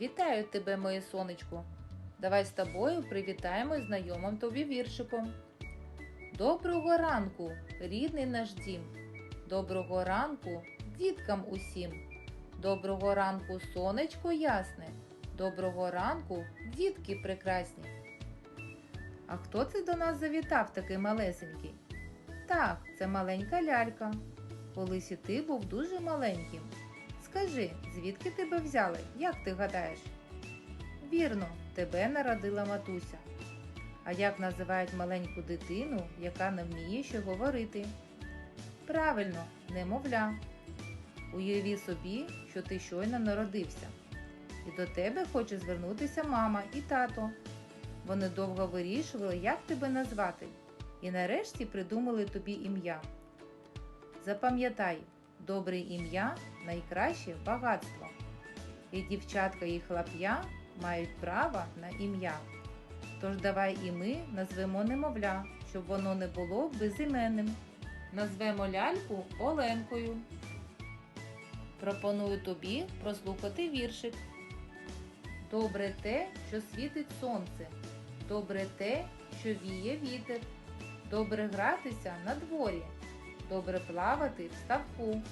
Вітаю тебе, моє сонечко. Давай з тобою привітаємо знайомим тобі віршиком. Доброго ранку, рідний наш дім. Доброго ранку діткам усім. Доброго ранку, сонечко ясне. Доброго ранку, дітки прекрасні. А хто це до нас завітав такий малесенький? Так, це маленька лялька. Колись і ти був дуже маленьким. Скажи, звідки тебе взяли? Як ти гадаєш? Вірно, тебе народила матуся. А як називають маленьку дитину, яка не вміє ще говорити? Правильно, немовля. Уяви собі, що ти щойно народився. І до тебе хоче звернутися мама і тато. Вони довго вирішували, як тебе назвати, і нарешті придумали тобі ім'я. Запам'ятай, добре ім'я найкраще багатство. І дівчатка і хлоп'я мають право на ім'я. Тож давай і ми назвемо немовля, щоб воно не було безіменним. Назвемо ляльку Оленкою. Пропоную тобі прослухати віршик. Добре те, що світить сонце, добре те, що віє вітер, добре гратися на дворі, добре плавати в ставку,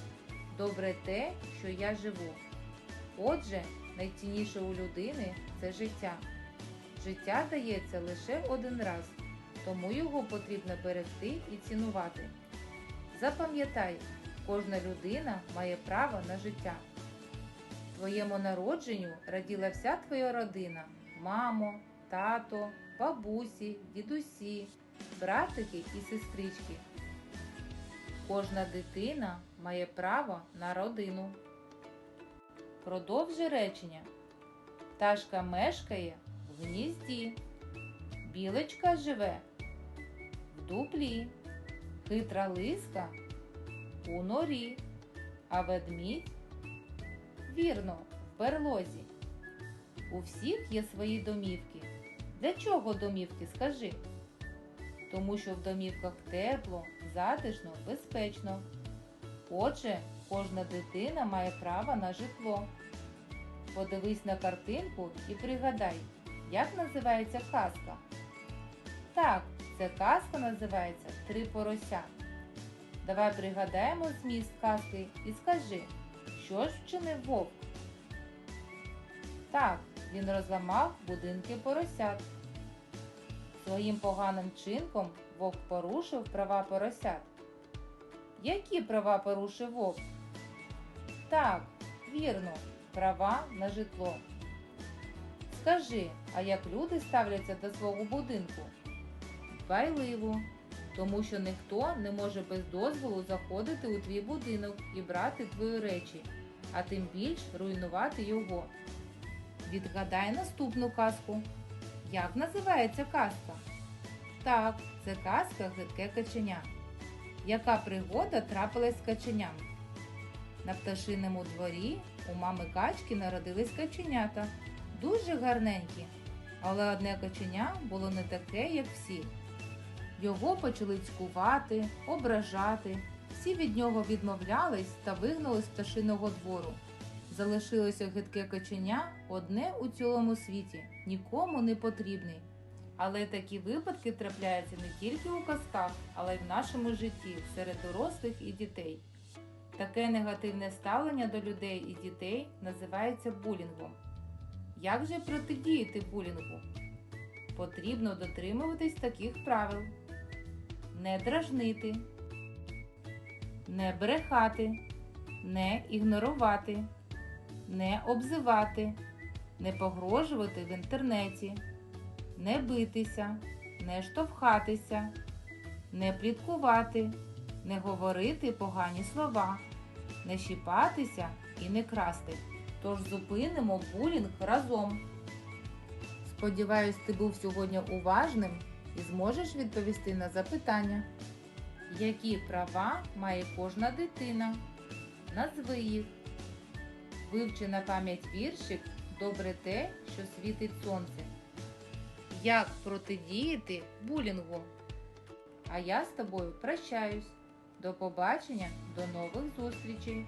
добре те, що я живу. Отже, найцінніше у людини це життя. Життя дається лише один раз, тому його потрібно берегти і цінувати. Запам'ятай, кожна людина має право на життя. Твоєму народженню раділа вся твоя родина мамо, тато, бабусі, дідусі, братики і сестрички. Кожна дитина має право на родину. Продовжи речення. Пташка мешкає в гнізді. Білочка живе в дуплі. Хитра лиска у норі, а ведмідь вірно в берлозі. У всіх є свої домівки. Для чого домівки, скажи? Тому що в домівках тепло, затишно, безпечно. Отже, кожна дитина має право на житло. Подивись на картинку і пригадай, як називається казка. Так, ця казка називається Три порося. Давай пригадаємо зміст казки і скажи, що ж вчинив вовк? Так, він розламав будинки поросят. Своїм поганим чинком вовк порушив права поросят. Які права порушив вовк? Так, вірно, права на житло. Скажи, а як люди ставляться до свого будинку? Дбайливо, тому що ніхто не може без дозволу заходити у твій будинок і брати твої речі, а тим більш руйнувати його. Відгадай наступну казку. Як називається казка? Так, це казка Гидке каченя. Яка пригода трапилась з каченям? На пташиному дворі у мами качки народились каченята, дуже гарненькі, але одне каченя було не таке, як всі. Його почали цькувати, ображати, всі від нього відмовлялись та вигнали з пташиного двору. Залишилося гидке каченя одне у цілому світі, нікому не потрібний. Але такі випадки трапляються не тільки у казках, але й в нашому житті серед дорослих і дітей. Таке негативне ставлення до людей і дітей називається булінгом. Як же протидіяти булінгу? Потрібно дотримуватись таких правил: не дражнити, не брехати, не ігнорувати, не обзивати, не погрожувати в інтернеті, не битися, не штовхатися, не пліткувати, не говорити погані слова, не щіпатися і не красти. Тож зупинимо булінг разом. Сподіваюсь, ти був сьогодні уважним і зможеш відповісти на запитання. Які права має кожна дитина? Назви їх. Вивчи на пам'ять віршик Добре те, що світить сонце. Як протидіяти булінгу? А я з тобою прощаюсь. До побачення, до нових зустрічей!